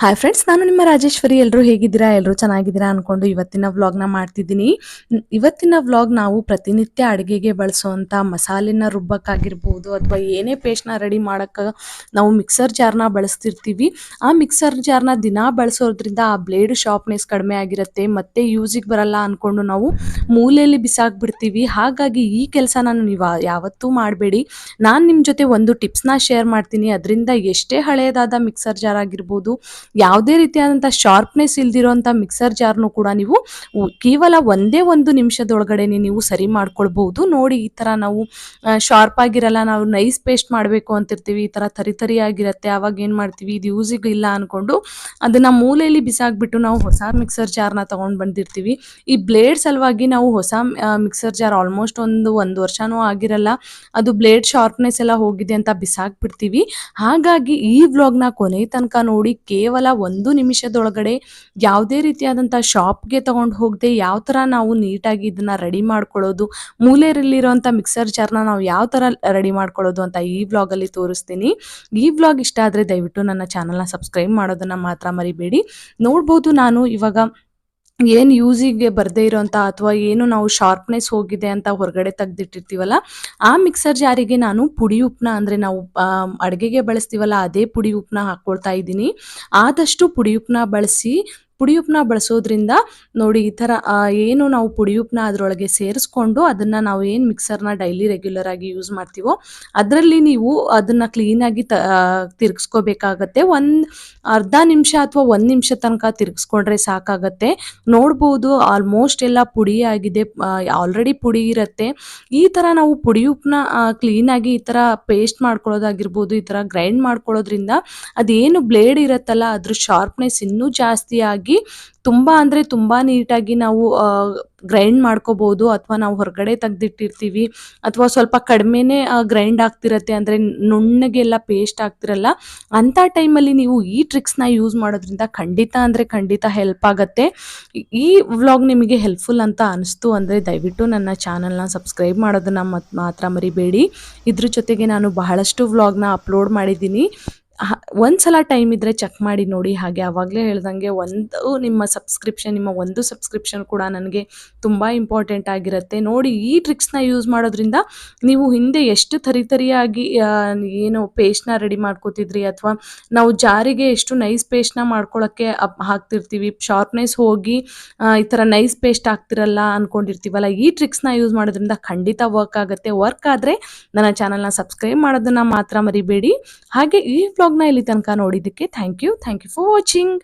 Hi friends ನಾನು ನಿಮ್ಮ ರಾಜೇಶ್ವರಿ. ಎಲ್ಲರೂ ಹೇಗಿದ್ದೀರಾ? ಎಲ್ಲರೂ ಚೆನ್ನಾಗಿದ್ದೀರಾ ಅಂದ್ಕೊಂಡು ಇವತ್ತಿನ ವ್ಲಾಗ್ನ ಮಾಡ್ತಿದ್ದೀನಿ. ಇವತ್ತಿನ ವ್ಲಾಗ್ ನಾವು ಪ್ರತಿನಿತ್ಯ ಅಡುಗೆಗೆ ಬಳಸುವಂಥ ಮಸಾಲೆನ ರುಬ್ಬಕ್ಕಾಗಿರ್ಬೋದು ಅಥವಾ ಏನೇ ಪೇಸ್ಟ್ನ ರೆಡಿ ಮಾಡೋಕ್ಕೆ ನಾವು ಮಿಕ್ಸರ್ ಜಾರ್ನ ಬಳಸ್ತಿರ್ತೀವಿ. ಆ ಮಿಕ್ಸರ್ ಜಾರ್ನ ದಿನಾ ಬಳಸೋದ್ರಿಂದ ಆ ಬ್ಲೇಡ್ ಶಾರ್ಪ್ನೆಸ್ ಕಡಿಮೆ ಆಗಿರುತ್ತೆ, ಮತ್ತೆ ಯೂಸಿಗೆ ಬರಲ್ಲ ಅಂದ್ಕೊಂಡು ನಾವು ಮೂಲೆಯಲ್ಲಿ ಬಿಸಾಕ್ಬಿಡ್ತೀವಿ. ಹಾಗಾಗಿ ಈ ಕೆಲಸನ ನೀವು ಯಾವತ್ತೂ ಮಾಡಬೇಡಿ. ನಾನು ನಿಮ್ಮ ಜೊತೆ ಒಂದು ಟಿಪ್ಸ್ನ ಶೇರ್ ಮಾಡ್ತೀನಿ. ಅದರಿಂದ ಎಷ್ಟೇ ಹಳೆಯದಾದ ಮಿಕ್ಸರ್ ಜಾರ್ ಆಗಿರ್ಬೋದು ಯಾವುದೇ ರೀತಿಯಾದಂಥ ಶಾರ್ಪ್ನೆಸ್ ಇಲ್ದಿರೋಂಥ ಮಿಕ್ಸರ್ ಜಾರ್ನು ಕೂಡ ನೀವು ಕೇವಲ ಒಂದೇ ಒಂದು ನಿಮಿಷದೊಳಗಡೆ ನೀವು ಸರಿ ಮಾಡ್ಕೊಳ್ಬಹುದು. ನೋಡಿ ಈ ಥರ ನಾವು ಶಾರ್ಪ್ ಆಗಿರಲ್ಲ, ನಾವು ನೈಸ್ ಪೇಸ್ಟ್ ಮಾಡಬೇಕು ಅಂತಿರ್ತೀವಿ, ಈ ಥರ ತರಿತರಿ ತರಿ ಆಗಿರುತ್ತೆ ಆವಾಗ ಏನು ಮಾಡ್ತೀವಿ, ಇದು ಯೂಸಿಗೆ ಇಲ್ಲ ಅಂದ್ಕೊಂಡು ಅದನ್ನು ಮೂಲೆಯಲ್ಲಿ ಬಿಸಾಕ್ಬಿಟ್ಟು ನಾವು ಹೊಸ ಮಿಕ್ಸರ್ ಜಾರ್ನ ತೊಗೊಂಡು ಬಂದಿರ್ತೀವಿ. ಈ ಬ್ಲೇಡ್ ಸಲುವಾಗಿ ನಾವು ಹೊಸ ಮಿಕ್ಸರ್ ಜಾರ್ ಆಲ್ಮೋಸ್ಟ್ ಒಂದು ಒಂದು ವರ್ಷನೂ ಆಗಿರಲ್ಲ, ಅದು ಬ್ಲೇಡ್ ಶಾರ್ಪ್ನೆಸ್ ಎಲ್ಲ ಹೋಗಿದೆ ಅಂತ ಬಿಸಾಕ್ಬಿಡ್ತೀವಿ. ಹಾಗಾಗಿ ಈ ವ್ಲಾಗ್ನ ಕೊನೆ ತನಕ ನೋಡಿ ಕೇವಲ ಒಂದು ನಿಮಿಷದೊಳಗಡೆ ಯಾವುದೇ ರೀತಿಯಾದಂಥ ಶಾಪ್ಗೆ ತಗೊಂಡು ಹೋಗದೆ ಯಾವ ಥರ ನಾವು ನೀಟಾಗಿ ಇದನ್ನು ರೆಡಿ ಮಾಡ್ಕೊಳ್ಳೋದು, ಮೂಲೆಯಲ್ಲಿರುವಂಥ ಮಿಕ್ಸರ್ ಜಾರ್ನ ನಾವು ಯಾವ ಥರ ರೆಡಿ ಮಾಡ್ಕೊಳ್ಳೋದು ಅಂತ ಈ ವ್ಲಾಗಲ್ಲಿ ತೋರಿಸ್ತೀನಿ. ಈ ವ್ಲಾಗ್ ಇಷ್ಟ ಆದರೆ ದಯವಿಟ್ಟು ನನ್ನ ಚಾನಲ್ನ ಸಬ್ಸ್ಕ್ರೈಬ್ ಮಾಡೋದನ್ನು ಮಾತ್ರ ಮರಿಬೇಡಿ. ನೋಡ್ಬೋದು ನಾನು ಇವಾಗ ಏನು ಯೂಸಿಗೆ ಬರದೇ ಇರೋಂಥ ಅಥವಾ ಏನು ನಾವು ಶಾರ್ಪ್ನೆಸ್ ಹೋಗಿದೆ ಅಂತ ಹೊರಗಡೆ ತೆಗೆದಿಟ್ಟಿರ್ತೀವಲ್ಲ, ಆ ಮಿಕ್ಸರ್ ಜಾರಿಗೆ ನಾನು ಪುಡಿ ಉಪ್ಪನ್ನ ಅಂದರೆ ನಾವು ಅಡುಗೆಗೆ ಬಳಸ್ತೀವಲ್ಲ, ಅದೇ ಪುಡಿ ಉಪ್ಪನ್ನ ಹಾಕ್ಕೊಳ್ತಾ ಇದ್ದೀನಿ. ಆದಷ್ಟು ಪುಡಿ ಉಪ್ಪನ್ನ ಬಳಸಿ ಪುಡಿ ಉಪ್ಪನ್ನ ಬಳಸೋದ್ರಿಂದ ನೋಡಿ ಈ ಥರ ಏನು ನಾವು ಪುಡಿ ಉಪ್ಪನ್ನ ಅದರೊಳಗೆ ಸೇರಿಸ್ಕೊಂಡು ಅದನ್ನು ನಾವು ಏನು ಮಿಕ್ಸರ್ನ ಡೈಲಿ ರೆಗ್ಯುಲರ್ ಆಗಿ ಯೂಸ್ ಮಾಡ್ತೀವೋ, ಅದರಲ್ಲಿ ನೀವು ಅದನ್ನು ಕ್ಲೀನಾಗಿ ತ ತಿರ್ಗಿಸ್ಕೋಬೇಕಾಗತ್ತೆ. ಒಂದು ಅರ್ಧ ನಿಮಿಷ ಅಥವಾ ಒಂದು ನಿಮಿಷ ತನಕ ತಿರ್ಗಿಸ್ಕೊಂಡ್ರೆ ಸಾಕಾಗತ್ತೆ. ನೋಡ್ಬೋದು ಆಲ್ಮೋಸ್ಟ್ ಎಲ್ಲ ಪುಡಿ ಆಗಿದೆ ಆಲ್ರೆಡಿ ಪುಡಿ ಇರುತ್ತೆ. ಈ ಥರ ನಾವು ಪುಡಿ ಉಪ್ಪನ್ನ ಕ್ಲೀನಾಗಿ ಈ ಥರ ಪೇಸ್ಟ್ ಮಾಡ್ಕೊಳ್ಳೋದಾಗಿರ್ಬೋದು, ಈ ಥರ ಗ್ರೈಂಡ್ ಮಾಡ್ಕೊಳ್ಳೋದ್ರಿಂದ ಅದೇನು ಬ್ಲೇಡ್ ಇರುತ್ತಲ್ಲ, ಅದ್ರ ಶಾರ್ಪ್ನೆಸ್ ಇನ್ನೂ ಜಾಸ್ತಿ ತುಂಬ ಅಂದರೆ ತುಂಬ ನೀಟಾಗಿ ನಾವು ಗ್ರೈಂಡ್ ಮಾಡ್ಕೋಬೋದು ಅಥವಾ ನಾವು ಹೊರಗಡೆ ತೆಗ್ದಿಟ್ಟಿರ್ತೀವಿ ಅಥವಾ ಸ್ವಲ್ಪ ಕಡಿಮೆನೇ ಗ್ರೈಂಡ್ ಆಗ್ತಿರತ್ತೆ ಅಂದರೆ ನುಣ್ಣಗೆಲ್ಲ ಪೇಸ್ಟ್ ಆಗ್ತಿರಲ್ಲ, ಅಂಥ ಟೈಮಲ್ಲಿ ನೀವು ಈ ಟ್ರಿಕ್ಸ್ನ ಯೂಸ್ ಮಾಡೋದ್ರಿಂದ ಖಂಡಿತ ಅಂದರೆ ಖಂಡಿತ ಹೆಲ್ಪ್ ಆಗುತ್ತೆ. ಈ ವ್ಲಾಗ್ ನಿಮಗೆ ಹೆಲ್ಪ್ಫುಲ್ ಅಂತ ಅನಿಸ್ತು ಅಂದರೆ ದಯವಿಟ್ಟು ನನ್ನ ಚಾನಲ್ನ ಸಬ್ಸ್ಕ್ರೈಬ್ ಮಾಡೋದನ್ನು ಮಾತ್ರ ಮರಿಬೇಡಿ. ಇದ್ರ ಜೊತೆಗೆ ನಾನು ಬಹಳಷ್ಟು ವ್ಲಾಗ್ನ ಅಪ್ಲೋಡ್ ಮಾಡಿದ್ದೀನಿ. ಹ- ಒಂದ್ಸಲ ಟೈಮ್ ಇದ್ದರೆ ಚೆಕ್ ಮಾಡಿ ನೋಡಿ. ಹಾಗೆ ಆವಾಗಲೇ ಹೇಳ್ದಂಗೆ ಒಂದು ನಿಮ್ಮ ಸಬ್ಸ್ಕ್ರಿಪ್ಷನ್ ನಿಮ್ಮ ಒಂದು ಸಬ್ಸ್ಕ್ರಿಪ್ಷನ್ ಕೂಡ ನನಗೆ ತುಂಬ ಇಂಪಾರ್ಟೆಂಟ್ ಆಗಿರುತ್ತೆ. ನೋಡಿ, ಈ ಟ್ರಿಕ್ಸ್ನ ಯೂಸ್ ಮಾಡೋದ್ರಿಂದ ನೀವು ಹಿಂದೆ ಎಷ್ಟು ತರಿತರಿಯಾಗಿ ತರಿಯಾಗಿ ಏನು ಪೇಸ್ಟ್ನ ರೆಡಿ ಮಾಡ್ಕೋತಿದ್ರಿ ಅಥವಾ ನಾವು ಜಾರಿಗೆ ಎಷ್ಟು ನೈಸ್ ಪೇಸ್ಟ್ನ ಮಾಡ್ಕೊಳ್ಳೋಕ್ಕೆ ಹಾಕ್ತಿರ್ತೀವಿ. ಶಾರ್ಪ್ನೆಸ್ ಹೋಗಿ ಈ ಥರ ನೈಸ್ ಪೇಸ್ಟ್ ಆಗ್ತಿರಲ್ಲ ಅಂದ್ಕೊಂಡಿರ್ತೀವಲ್ಲ ಈ ಟ್ರಿಕ್ಸ್ನ ಯೂಸ್ ಮಾಡೋದ್ರಿಂದ ಖಂಡಿತ ವರ್ಕ್ ಆಗುತ್ತೆ. ವರ್ಕ್ ಆದರೆ ನನ್ನ ಚಾನಲ್ನ ಸಬ್ಸ್ಕ್ರೈಬ್ ಮಾಡೋದನ್ನು ಮಾತ್ರ ಮರಿಬೇಡಿ. ಹಾಗೆ ಈ ವ್ಲಾಗ್ನ ಇಲ್ಲಿ ತನಕ ನೋಡಿದ್ದಕ್ಕೆ thank you thank you for watching